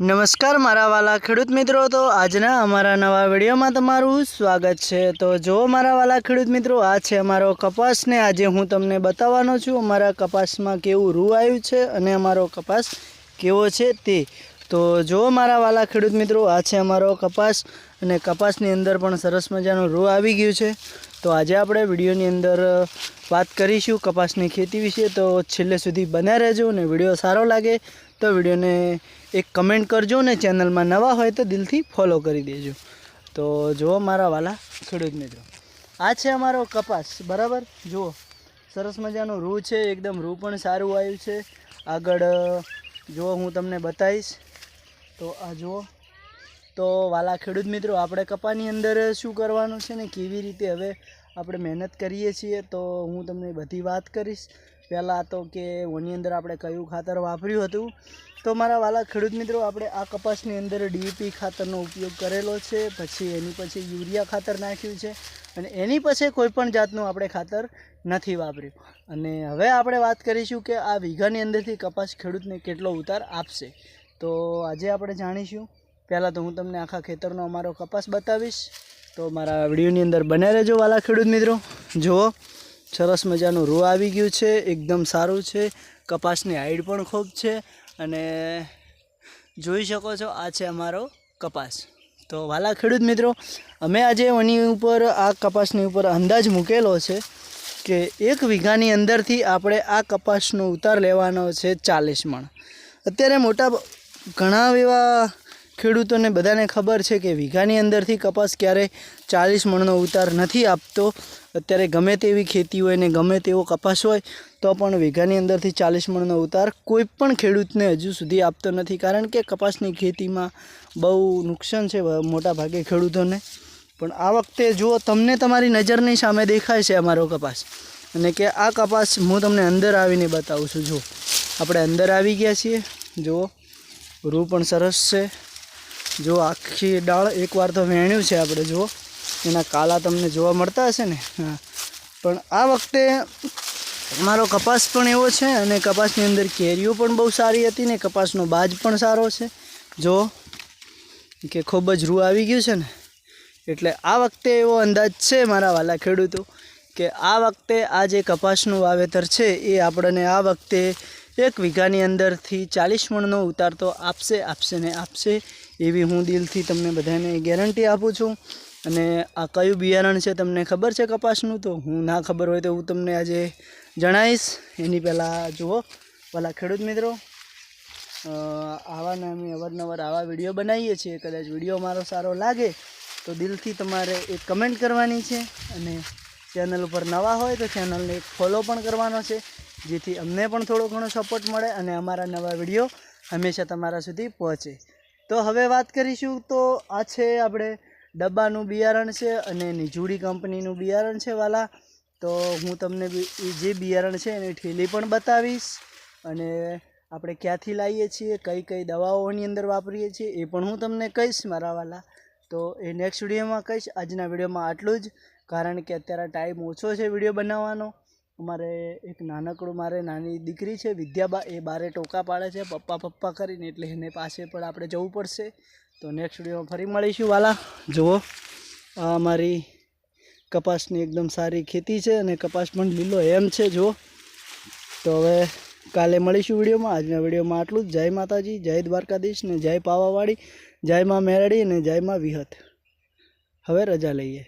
નમસ્કાર મારા વાલા ખેડૂત મિત્રો. તો આજના અમારા નવા વિડીયોમાં તમારું સ્વાગત છે. તો જો મારા વાલા ખેડૂત મિત્રો, આ છે અમારો કપાસને આજે હું તમને બતાવવાનો છું. અમારા કપાસમાં કેવું રૂ આવ્યું છે અને અમારો કપાસ કેવો છે તે. તો જો મારા વાલા ખેડૂત મિત્રો, આ છે અમારો કપાસ અને કપાસની અંદર પણ સરસ મજાનું રૂ આવી ગયું છે. તો આજે આપણે વિડીયોની અંદર વાત કરીશું કપાસની ખેતી વિશે. તો છેલ્લે સુધી બન્યા રહેજો અને વીડિયો સારો લાગે તો વિડીયોને એક કમેન્ટ કરજો ને ચેનલમાં નવા હોય તો દિલથી ફોલો કરી દેજો. તો જુઓ મારા વાલા, ખેડૂત મિત્રો. આ છે અમારો કપાસ, બરાબર? જુઓ, સરસ મજાનું રૂ છે, એકદમ રૂ પણ સારું આવ્યું છે. આગળ જુઓ હું તમને બતાવીશ. તો આ જુઓ તો વાલા ખેડૂત મિત્રો, આપણે કપાની અંદર શું કરવાનું છે ને? કેવી રીતે હવે આપણે મહેનત કરીએ છીએ? તો હું તમને બધી વાત કરીશ. પહેલાં તો કે ઓની અંદર આપણે કયું ખાતર વાપર્યું હતું. તો મારા વાલા ખેડૂત મિત્રો, આપણે આ કપાસની અંદર ડીઈપી ખાતરનો ઉપયોગ કરેલો છે. પછી એની પછી યુરિયા ખાતર નાખ્યું છે. અને એની પછી કોઈપણ જાતનું આપણે ખાતર નથી વાપર્યું. અને હવે આપણે વાત કરીશું કે આ વીઘાની અંદરથી કપાસ ખેડૂતને કેટલો ઉતાર આપશે. તો આજે આપણે જાણીશું પહેલાં તો હું તમને આખા ખેતરનો અમારો કપાસ બતાવીશ. તો મારા વિડીયોની અંદર બને રહેજો વાલા ખેડૂત મિત્રો. જુઓ, સરસ મજાનું રૂ આવી ગયું છે, એકદમ સારું છે. કપાસની હાઈટ પણ ખૂબ છે અને જોઈ શકો છો આ છે અમારો કપાસ. તો વાલા ખેડૂત મિત્રો, અમે આજે એની ઉપર, આ કપાસની ઉપર અંદાજ મૂકેલો છે કે એક વીઘાની અંદરથી આપણે આ કપાસનો ઉતાર લેવાનો છે ચાલીસ મણ. અત્યારે મોટા ઘણા એવા ખેડૂતોને બધાને ખબર છે કે વીઘાની અંદરથી કપાસ ક્યારેય ચાલીસ મણનો ઉતાર નથી આપતો. અત્યારે ગમે તેવી ખેતી હોય ને ગમે તેવો કપાસ હોય, તો પણ વીઘાની અંદરથી ચાલીસ મણનો ઉતાર કોઈ પણ ખેડૂતને હજુ સુધી આપતો નથી. કારણ કે કપાસની ખેતીમાં બહુ નુકસાન છે મોટા ભાગે ખેડૂતોને. પણ આ વખતે જુઓ તમને તમારી નજરની સામે દેખાય છે અમારો કપાસ, અને કે આ કપાસ હું તમને અંદર આવીને બતાવું છું. જુઓ આપણે અંદર આવી ગયા છીએ. જુઓ રૂ પણ સરસ છે. જો આખી ડાળ એકવાર તો વેણ્યું છે આપણે, જુઓ. એના કાલા તમને જોવા મળતા હશે ને? હા. પણ આ વખતે મારો કપાસ પણ એવો છે અને કપાસની અંદર કેરીઓ પણ બહુ સારી હતી ને કપાસનો બાજ પણ સારો છે. જો, કે ખૂબ જ રૂ આવી ગયું છે ને? એટલે આ વખતે એવો અંદાજ છે મારા વાલા ખેડૂતો, કે આ વખતે આ જે કપાસનું વાવેતર છે એ આપણને આ વખતે એક વીઘાની અંદરથી ચાલીસ મણનો ઉતાર તો આપશે આપશે ને આપશે. એવી હું દિલથી તમને બધાને ગેરંટી આપું છું. અને આ કયું બિયારણ છે તમને ખબર છે કપાસનું? તો હું ના ખબર હોય તો હું તમને આજે જણાવીશ. એની પહેલાં જુઓ પહેલાં ખેડૂત મિત્રો આવા અમે અવારનવાર આવા વીડિયો બનાવીએ છીએ. કદાચ વીડિયો મારો સારો લાગે તો દિલથી તમારે એક કમેન્ટ કરવાની છે. અને ચેનલ ઉપર નવા હોય તો ચેનલને એક ફોલો પણ કરવાનો છે, જેથી અમને પણ થોડો ઘણો સપોર્ટ મળે અને અમારા નવા વીડિયો હંમેશા તમારા સુધી પહોંચે. તો હવે વાત કરીશું તો આ છે આપણે ડબ્બાનું બિયારણ છે અને નિજુડી કંપનીનું બિયારણ છે વાલા. તો હું તમને જે બિયારણ છે એની ઠેલી પણ બતાવીશ અને આપણે ક્યાંથી લાવીએ છીએ, કઈ કઈ દવાઓની અંદર વાપરીએ છીએ એ પણ હું તમને કહીશ મારા વાલા. તો એ નેક્સ્ટ વિડીયોમાં કહીશ. આજના વિડીયોમાં આટલું જ. કારણ કે અત્યારે ટાઈમ ઓછો છે વીડિયો બનાવવાનો. અમારે એક નાનકડું મારે નાની દીકરી છે વિદ્યાબા એ બારે ટોકા પાડે છે, પપ્પા પપ્પા કરીને એટલે એને પાસે પણ આપણે જવું પડશે. તો નેક્સ્ટ વિડીયોમાં ફરી મળીશું, વાલા. જુઓ, આ અમારી કપાસની એકદમ સારી ખેતી છે અને કપાસ પણ લીલો એમ છે, જુઓ. તો હવે કાલે મળીશું વિડીયોમાં. આજના વિડીયોમાં આટલું જ. જય માતાજી, જય દ્વારકાધીશ ને જય પાવાવાળી જય માં મેરડી અને જય માં વિહત. હવે રજા લઈએ.